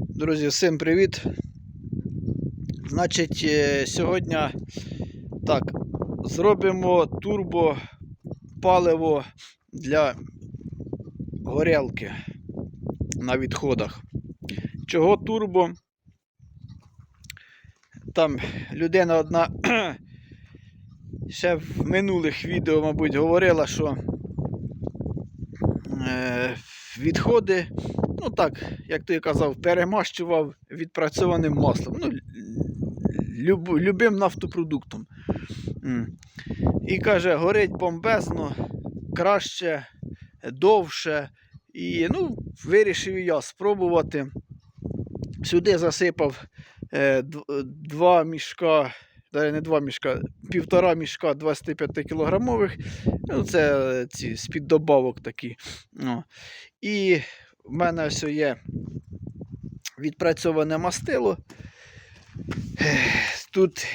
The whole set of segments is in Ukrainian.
Друзі, всім привіт. Значить, е, сьогодні так, зробимо турбо паливо для горілки на відходах. Чого турбо? Там людина одна ще в минулих відео, мабуть, говорила, що е, відходи ну так, як ти казав, перемащував відпрацьованим маслом. Ну, люб, любим нафтопродуктом. І каже, горить бомбезно, краще, довше. І ну, вирішив я спробувати. Сюди засипав е, два мішка, не два мішка, півтора мішка 25 кілограмових. Ну, це е, ці з-під добавок такі. Ну. І в мене ось є відпрацьоване мастило. Тут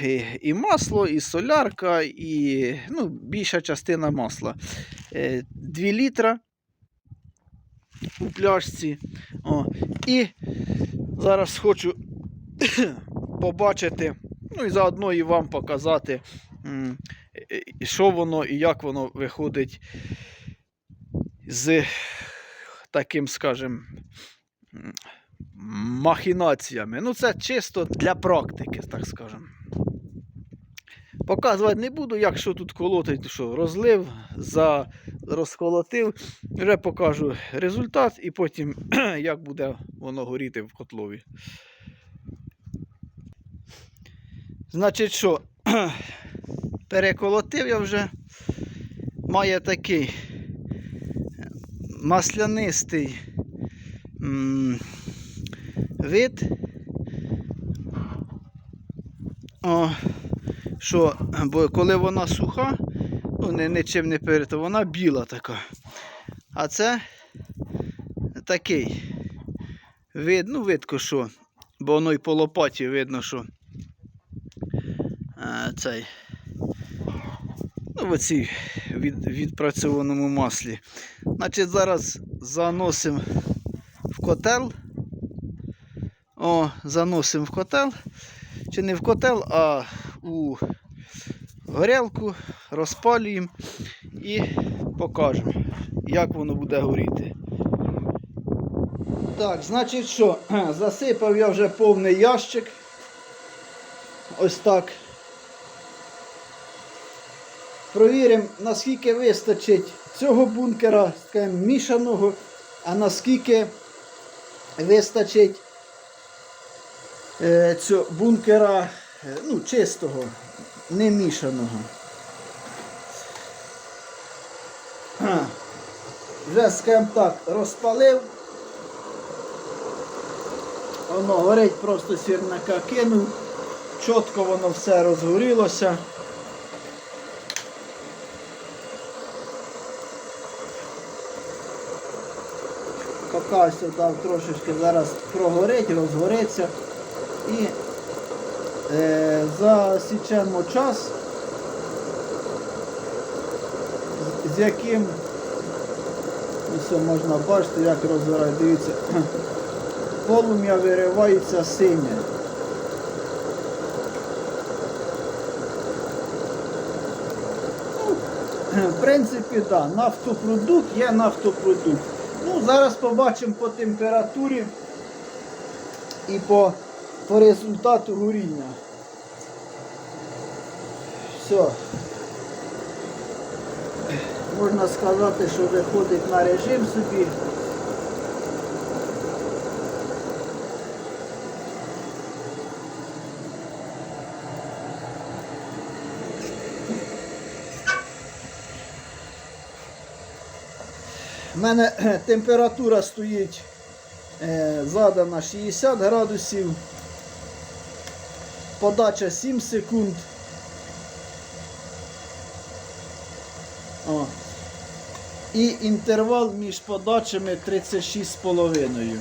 і, масло, і солярка, і ну, більша частина масла. 2 літра у пляшці. О, і зараз хочу побачити, ну і заодно і вам показати, е, е, що воно і як воно виходить з таким, скажем, махінаціями. Ну, це чисто для практики, так скажемо. Показувати не буду, як що тут колотить, що розлив, за, розколотив. Вже покажу результат і потім як буде воно горіти в котлові. Значить, що, переколотив я вже. Має такий маслянистий вид. О, що, бо коли вона суха, ну, не, нічим не перета, вона біла така. А це такий вид, ну, видко, що, бо воно і по лопаті видно, що а, цей. Ну, в оцій від, відпрацьованому маслі. Значить, зараз заносимо в котел. О, заносимо в котел. Чи не в котел, а у горілку, розпалюємо і покажемо, як воно буде горіти. Так, значить що, засипав я вже повний ящик. Ось так. Провіримо, наскільки вистачить цього бункера, скажімо, мішаного, а наскільки вистачить е, цього бункера е, ну, чистого, не мішаного. Вже, скажімо так, розпалив. Воно горить, просто сірника кинув. Чітко воно все розгорілося. Поки ось трошечки зараз прогорить, розгориться і е, засічемо час, з, яким ось можна бачити, як розгорає. Дивіться, полум'я виривається синє. Ну, В принципі, так, да, нафтопродукт є нафтопродукт. Ну, зараз побачимо по температурі і по, по результату горіння. Все. Можна сказати, що виходить на режим собі. У мене температура стоїть е, задана 60 градусів. Подача 7 секунд. О. І інтервал між подачами 36,5.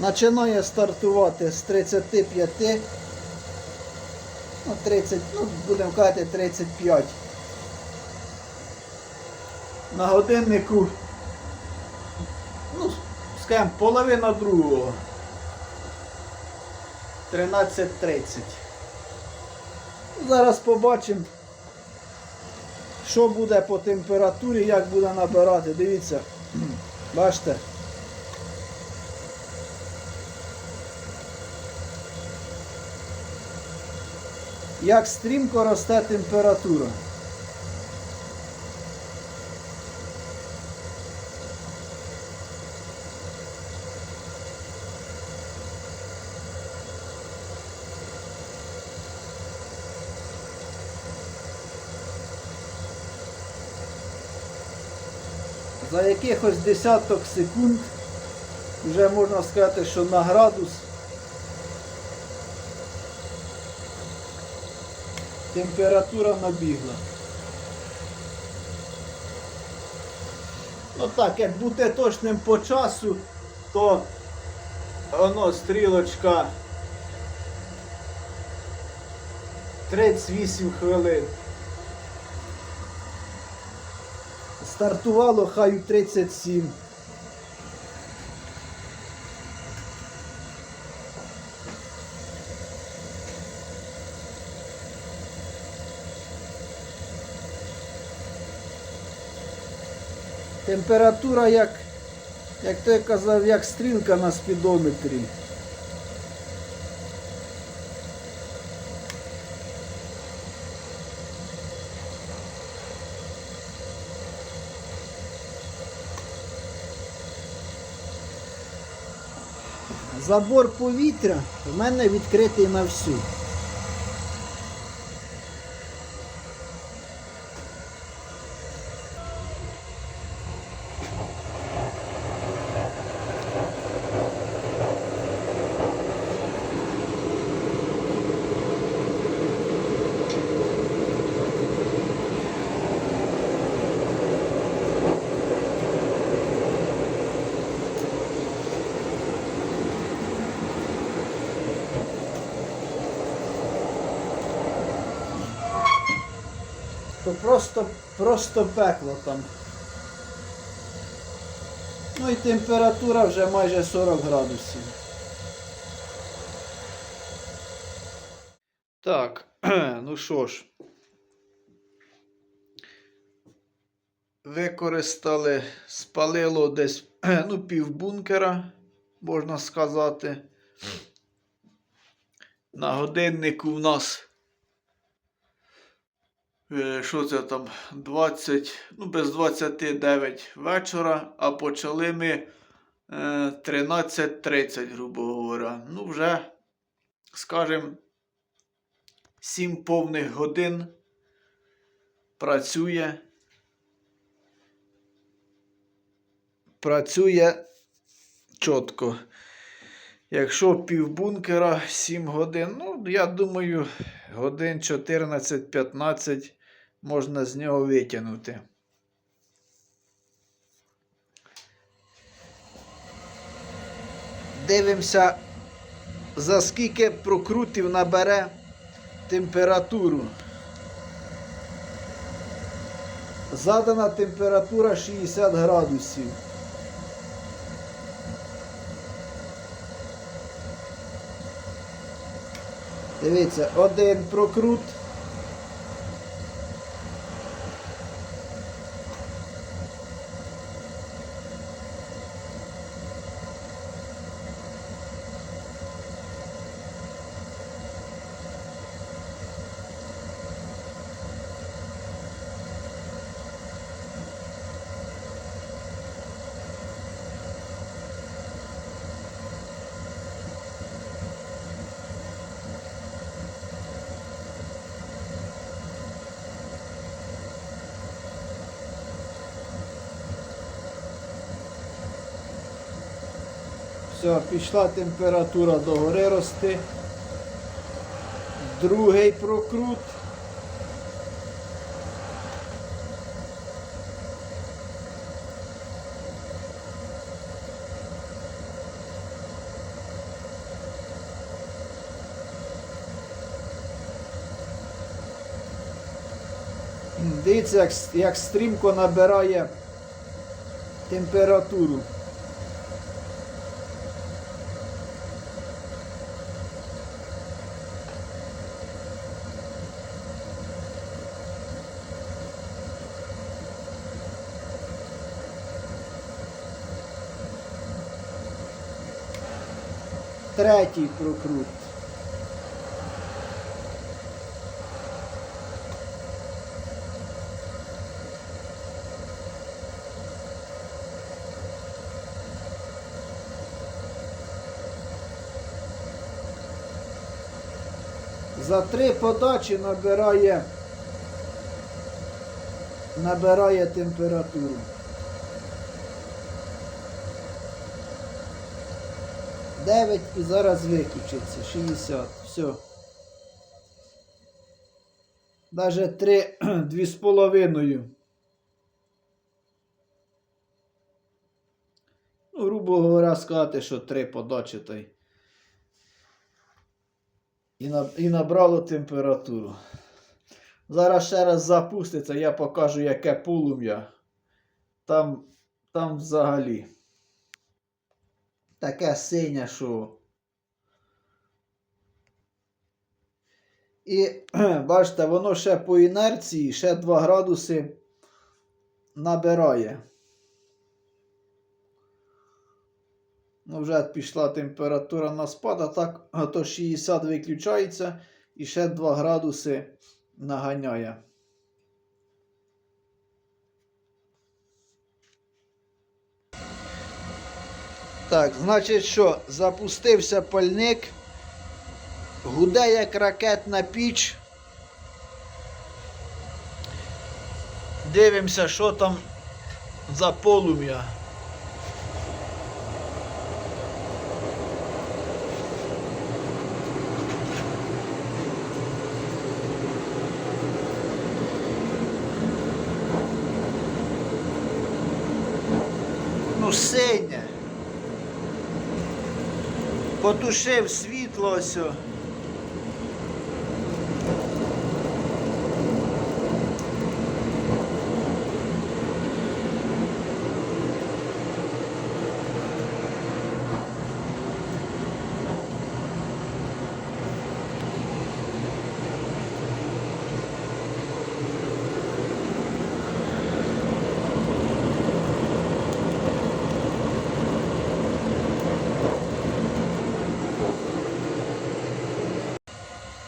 Починає стартувати з 35. Ну, 30, ну, будемо казати 35. На годиннику, ну, скажімо, половина другого. 13.30. Зараз побачимо, що буде по температурі, як буде набирати. Дивіться, бачите. Як стрімко росте температура. За якихось десяток секунд вже можна сказати, що на градус температура набігла. Ну так, як бути точним по часу, то воно стрілочка 38 хвилин. Стартувало хай у 37. Температура як, як той казав, як стрілка на спідометрі. Забор повітря в мене відкритий на всю. Просто, просто пекло там. Ну і температура вже майже 40 градусів. Так, ну що ж. Використали, спалило десь ну, пів бункера, можна сказати. На годиннику в нас Що це там? 20, ну без 29 вечора, а почали ми е, 13.30, грубо говоря. Ну, вже, скажімо, 7 повних годин працює. Працює чітко. Якщо півбункера 7 годин, ну, я думаю, годин 14-15 можна з нього витягнути. Дивимося, за скільки прокрутів набере температуру. Задана температура 60 градусів. Дивіться, один прокрут. Все, пішла температура догори рости. Другий прокрут. Дивіться, як стрімко набирає температуру. Третій прокрут. За три подачі набирає, набирає температуру. Дев'ять і зараз виключиться. 60. Все. Даже три, дві з половиною. Ну, грубо говоря, сказати, що три подачі та й. І, і набрало температуру. Зараз ще раз запуститься, я покажу, яке полум'я. Там, там взагалі. Таке синє, що. І бачите, воно ще по інерції, ще 2 градуси набирає. Ну, вже пішла температура на спад, а так то 60 виключається і ще 2 градуси наганяє. Так, значить що, запустився пальник, гуде як ракетна піч. Дивимося, що там за полум'я. Ну, синє. Потушив світло ось.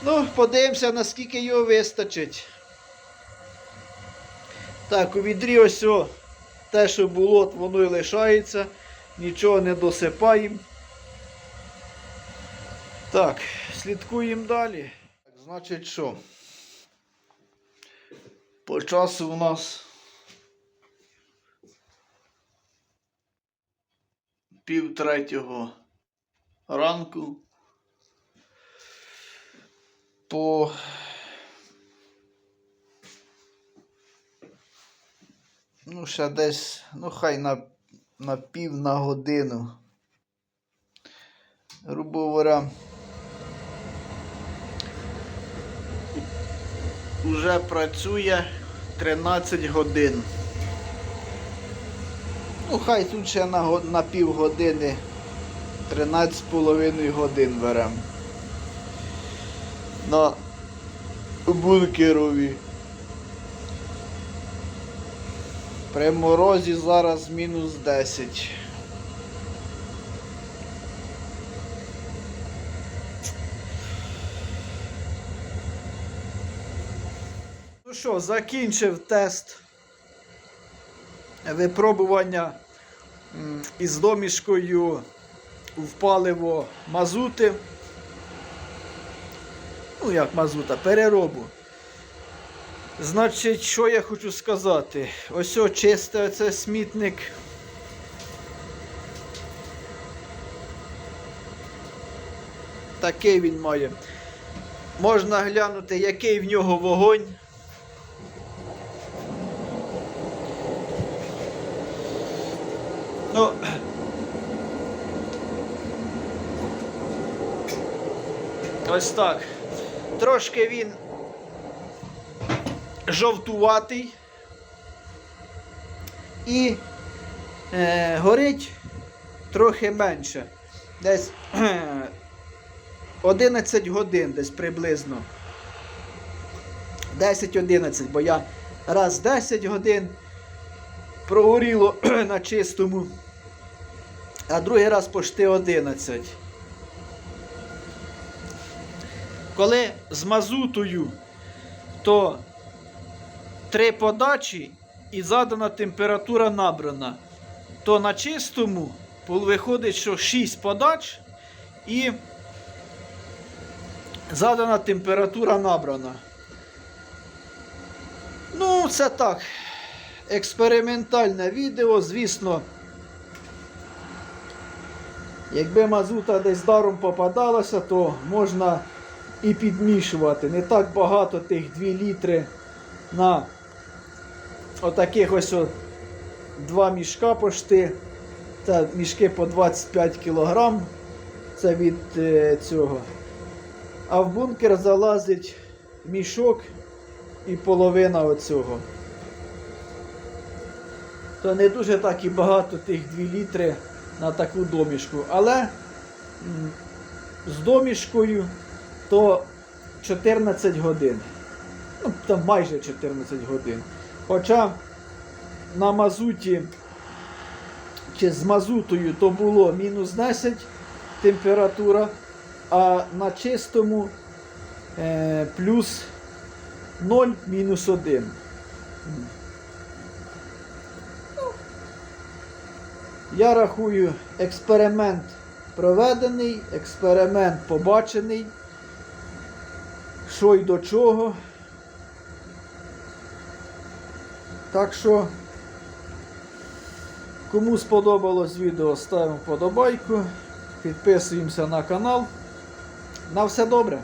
Ну, подивимося, наскільки його вистачить. Так, у відрі ось о, те, що було, воно і лишається. Нічого не досипаємо. Так, слідкуємо далі. Так, значить що? По часу у нас пів третього ранку. По ну, ще десь, ну хай на, на пів на годину. Грубо говоря, уже працює 13 годин. Ну, хай тут ще на, на пів години 13,5 годин беремо. На бункерові. При морозі зараз мінус 10. Ну що, закінчив тест випробування із домішкою в паливо мазути. Ну, як мазута, переробу. Значить, що я хочу сказати? Ось о, чисте оце смітник. Такий він має. Можна глянути, який в нього вогонь. Ну, ось так. Трошки він жовтуватий і е, горить трохи менше. Десь 11 годин десь приблизно. 10-11, бо я раз 10 годин прогоріло на чистому, а другий раз пошти 11. Коли з мазутою, то три подачі і задана температура набрана, то на чистому виходить, що 6 подач і задана температура набрана. Ну, це так. Експериментальне відео, звісно. Якби мазута десь даром попадалася, то можна і підмішувати. Не так багато тих 2 літри на отаких ось о, два мішка пошти. Це мішки по 25 кг. Це від е, цього. А в бункер залазить мішок і половина оцього. То не дуже так і багато тих 2 літри на таку домішку. Але з домішкою то 14 годин. Ну, там майже 14 годин. Хоча на мазуті чи з мазутою то було мінус 10 температура, а на чистому е, плюс 0 мінус 1. Я рахую, експеримент проведений, експеримент побачений, що й до чого. Так що, кому сподобалось відео, ставимо вподобайку, підписуємося на канал. На все добре!